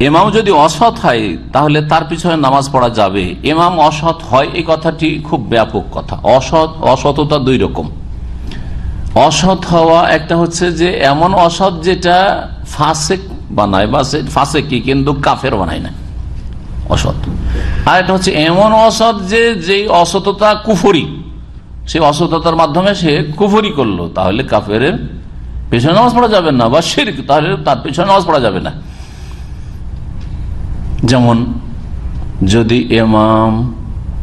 এমাম যদি অসৎ হয়, তাহলে তার পিছনে নামাজ পড়া যাবে। এমাম অসৎ হয়, এই কথাটি খুব ব্যাপক কথা। অসৎ, অসততা দুই রকম। অসৎ হওয়া একটা হচ্ছে যে, এমন অসৎ যেটা ফাসেক বানায় বা সে ফাসেকি কিন্তু কাফের বানায় না। অসৎ। আর একটা হচ্ছে, এমন অসৎ যে, যেই অসততা কুফরি, সেই অসততার মাধ্যমে সে কুফরি করল, তাহলে কাফের পেছনে নামাজ পড়া যাবে না, বা শির তাহলে তার পেছনে নামাজ পড়া যাবে না। যেমন যদি এমাম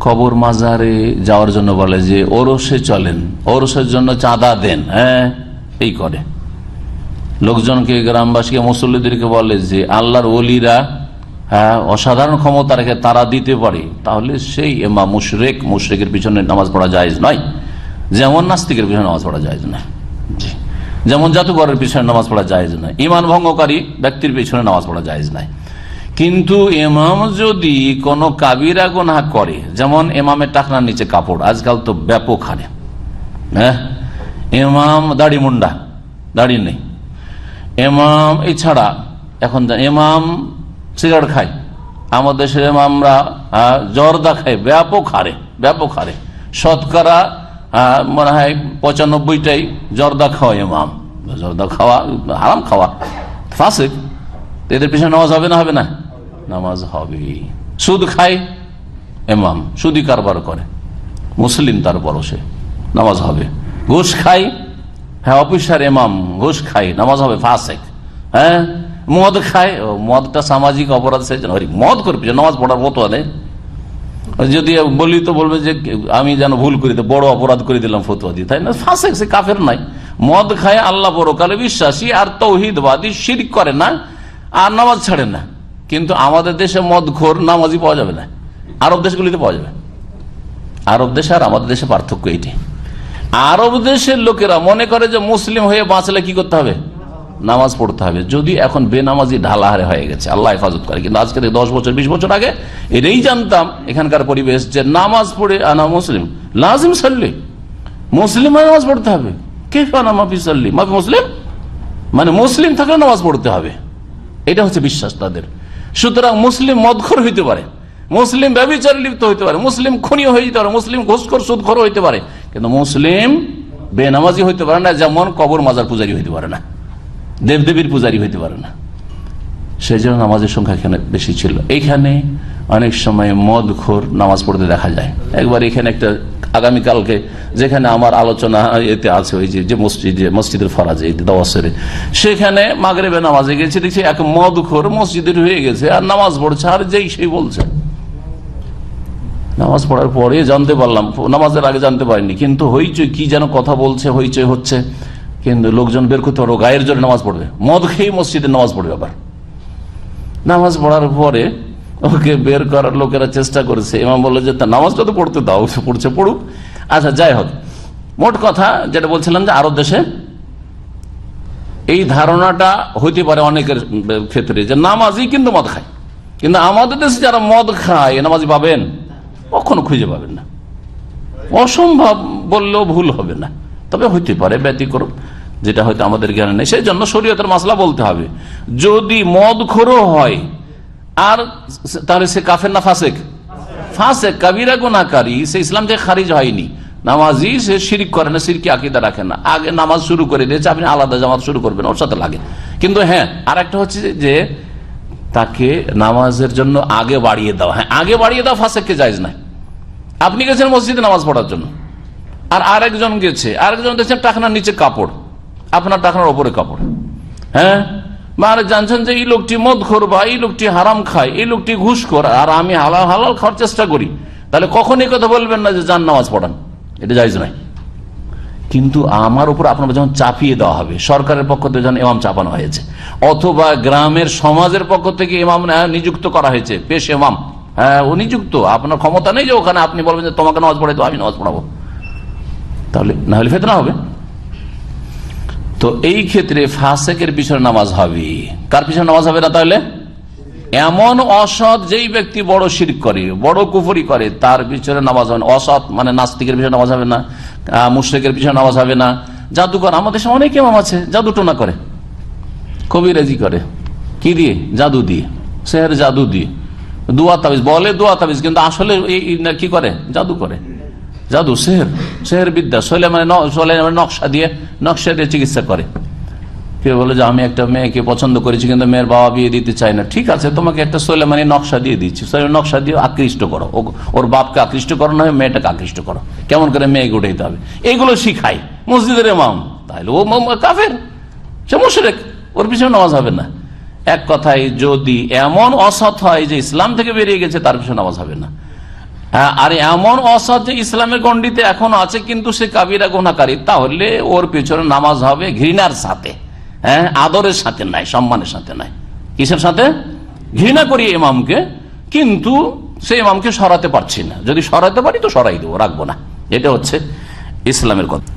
কবর মাজারে যাওয়ার জন্য বলে যে ওরসে চলেন, ওরসের জন্য চাঁদা দেন হ্যাঁ এই করে। লোকজনকে, গ্রামবাসীকে, মুসল্লিদেরকে বলে যে আল্লাহর ওলিরা হ্যাঁ অসাধারণ ক্ষমতা রেখে তারা দিতে পারে, তাহলে সেই এমা মুশরেক, মুশরেকের পিছনে নামাজ পড়া যায় নয়। যেমন নাস্তিকের পিছনে নামাজ পড়া যায় না যেমন জাতুঘরের পিছনে নামাজ পড়া যায় না ইমান ভঙ্গকারী ব্যক্তির পিছনে নামাজ পড়া যায় নাই কিন্তু এমাম যদি কোনো কাবিরা গোনা করে, যেমন এমামের টাকনার নিচে কাপড়, আজকাল তো ব্যাপক হারে হ্যাঁ? এমাম দাড়ি মুন্ডা, দাড়ি নেই। এমাম এছাড়া, এখন এমাম সিগারেট খায়। আমাদের দেশের এমামরা জর্দা খায়, ব্যাপক হারে ব্যাপক হারে। শতকরা মনে হয় পঁচানব্বইটাই জর্দা খাওয়া এমাম জর্দা খাওয়া, হারাম খাওয়া। ফাসেক তো এদের পিছনে নামাজ হবে না হবে না? নামাজ হবে। সুদ খায় এমাম সুদি কারবার করে। মুসলিম তার বড় সে নামাজ হবে। ঘুষ খাই হ্যাঁ অফিসার এমাম ঘুষ খাই নামাজ হবে ফাসেক। হ্যাঁ মদ খায় মদটা সামাজিক অপরাধ হরি, মদ করবে নামাজ পড়ার মতো নেই। যদি বলি তো বলবে যে আমি যেন ভুল করি বড় অপরাধ করে দিলাম ফতুয়া দিয়ে। তাই না? ফাঁসে সে কাফের নাই মদ খায় আল্লাহ পরকালে বিশ্বাসী আর তৌহিদবাদী শির করে না আর নামাজ ছাড়ে না। কিন্তু আমাদের দেশে মদ খোর নামাজই পাওয়া যাবে না। আরব দেশগুলিতে পাওয়া যাবে। আরব দেশে আর আমাদের দেশে পার্থক্য এইটি। আরব দেশের লোকেরা মনে করে যে মুসলিম হয়ে বাঁচলে কি করতে হবে? নামাজ পড়তে হবে। যদি এখন বেনামাজি ঢালাহারে হয়ে গেছে, আল্লাহ হেফাজত করে। কিন্তু আজকে থেকে দশ বছর, বিশ বছর আগে এটাই জানতাম এখানকার পরিবেশ যে নামাজ পড়ে আনা মুসলিম। লাজিম সাল্লি। মুসলিম নামাজ পড়তে হবে। কে আনা মাফি সাল্লি। মাফি মুসলিম? মানে মুসলিম থাকলে নামাজ পড়তে হবে। এটা হচ্ছে বিশ্বাস তাদের। সুতরাং মুসলিম মদখর হইতে পারে, মুসলিম ব্যবচার লিপ্ত হইতে পারে, মুসলিম খুনিও হয়ে পারে, মুসলিম ঘুষখোর সুদখর হইতে পারে, কিন্তু মুসলিম বেনামাজি হইতে পারে না, যেমন কবর মাজার পূজারি হইতে পারে না, দেবদেবীর পূজারি হইতে পারে না। সেই জন্য নামাজের সংখ্যা এখানে বেশি ছিল। এইখানে অনেক সময় মদ খোর নামাজ পড়তে দেখা যায়। একবার এখানে একটা আগামীকালকে, যেখানে আমার আলোচনা এতে আছে ওই যে মসজিদে, মসজিদের ফরাজে দওয়াসরে। সেখানে মাগরেবে নামাজে গেছে, দেখছি এক মদ খোর মসজিদের হয়ে গেছে, আর নামাজ পড়ছে, আর যেই সেই বলছে। নামাজ পড়ার পরে জানতে পারলাম, নামাজের আগে জানতে পারিনি, কিন্তু হইচই, কি যেন কথা বলছে, হইচই হচ্ছে। কিন্তু লোকজন বের করতে পারব গায়ের জন্য নামাজ পড়বে। মদ খেয়ে মসজিদে নামাজ পড়বে আবার। নামাজ পড়ার পরে ওকে বের করার লোকেরা চেষ্টা করেছে। এমাম বলল যে নামাজটা তো পড়তে দাও সে পড়ছে, পড়ুক। আচ্ছা যাই হোক। মোট কথা যেটা বলছিলাম যে, আরব দেশে এই ধারণাটা হইতে পারে অনেকের ক্ষেত্রে যে নামাজই কিন্তু মদ খায়। কিন্তু আমাদের দেশে যারা মদ খায় নামাজি পাবেন? কখনো খুঁজে পাবেন না। অসম্ভব বললেও ভুল হবে না। তবে হইতে পারে, ব্যতিক্রম, যেটা হয়তো আমাদের জ্ঞানে নেই। সেই জন্য শরীয়তের মাসলা বলতে হবে, যদি মদ খোরও হয় আর তাহলে সে কাফের না ফাসেক? ফাসেক, কাবিরা গুনাকারী সে ইসলাম থেকে খারিজ হয়নি। নামাজি সে শিরিক করে না সিরকি আকিদা রাখে না। আগে নামাজ শুরু করে দিয়েছে আপনি আলাদা জামাত শুরু করবেন ওর সাথে লাগে। কিন্তু হ্যাঁ আর একটা হচ্ছে যে তাকে নামাজের জন্য আগে বাড়িয়ে দাও। হ্যাঁ আগে বাড়িয়ে দাও, ফাঁসেককে যাইজ নাই। আপনি গেছেন মসজিদে নামাজ পড়ার জন্য। আর আরেকজন গেছে, আরেকজন দেখছেন টাকনার নিচে কাপড়। আপনার টাকনার ওপরে কাপড়। হ্যাঁ? মানে জানছেন যে এই লোকটি মদ খোর বা এই লোকটি হারাম খায় এই লোকটি ঘুষ কর আর আমি হালাল হালাল খাওয়ার চেষ্টা করি। তাহলে কখন এই কথা বলবেন না যে যান নামাজ পড়ান। এটা যাইজ নাই কিন্তু আমার উপর আপনার যখন চাপিয়ে দেওয়া হবে সরকারের পক্ষ থেকে যখন ইমাম চাপানো হয়েছে অথবা গ্রামের সমাজের পক্ষ থেকে ইমাম আহ, নিযুক্ত করা হয়েছে পেশ ইমাম হ্যাঁ ও নিযুক্ত আপনার ক্ষমতা নেই যে ওখানে আপনি বলবেন যে তোমাকে নামাজ পড়াই তো আমি নামাজ পড়াবো। তাহলে না হলে ফেতনা হবে। তো এই ক্ষেত্রে ফাসেকের পিছনে নামাজ হবে। কার পিছনে নামাজ হবে না তাহলে? এমন অসৎ যেই ব্যক্তি বড় শির করে, বড় কুফরি করে, তার পিছনে নামাজ হবে না। অসৎ মানে নাস্তিকের পিছনে নামাজ হবে না মুশরিকের পিছনে নামাজ হবে না। জাদুকর, আমাদের দেশে অনেক এমাম আছে, জাদু টোনা করে। কবিরাজি করে। কি দিয়ে? জাদু দিয়ে। সেহের জাদু দিয়ে। দোয়া তাবিজ, বলে দোয়া তাবিজ, কিন্তু আসলে কি করে? জাদু করে। জাদু, সেহের সেহের বিদ্যা। সোলে মানে সোলে নকশা দিয়ে নকশা দিয়ে চিকিৎসা করে। কেউ বলে যে, আমি একটা মেয়েকে পছন্দ করেছি, কিন্তু মেয়ের বাবা বিয়ে দিতে চায় না। ঠিক আছে, তোমাকে একটা সোলেমানি নকশা দিয়ে দিচ্ছি। নকশা দিয়ে আকৃষ্ট করো। ওর বাপকে আকৃষ্ট করো, না মেয়েটাকে আকৃষ্ট করো। কেমন করে মেয়েকে উঠাইতে হবে? এইগুলো শিখাই। মসজিদের এমাম তাহলে ও কাফের। সে মুশরেক, ওর পিছনে নামাজ হবে না। এক কথায় যদি এমন অসৎ হয় যে ইসলাম থেকে বেরিয়ে গেছে, তার পিছনে নামাজ হবে না। হ্যাঁ, আর এমন অসৎ যে ইসলামের গণ্ডিতে এখন আছে কিন্তু সে কাবিরা গুণাকারী তাহলে ওর পেছনে নামাজ হবে ঘৃণার সাথে। হ্যাঁ আদরের সাথে নাই সম্মানের সাথে নাই। কিসের সাথে? ঘৃণা করি ইমামকে কিন্তু সে ইমামকে সরাতে পারছি না। যদি সরাতে পারি তো সরাই দেবো রাখব না। এটা হচ্ছে ইসলামের কথা।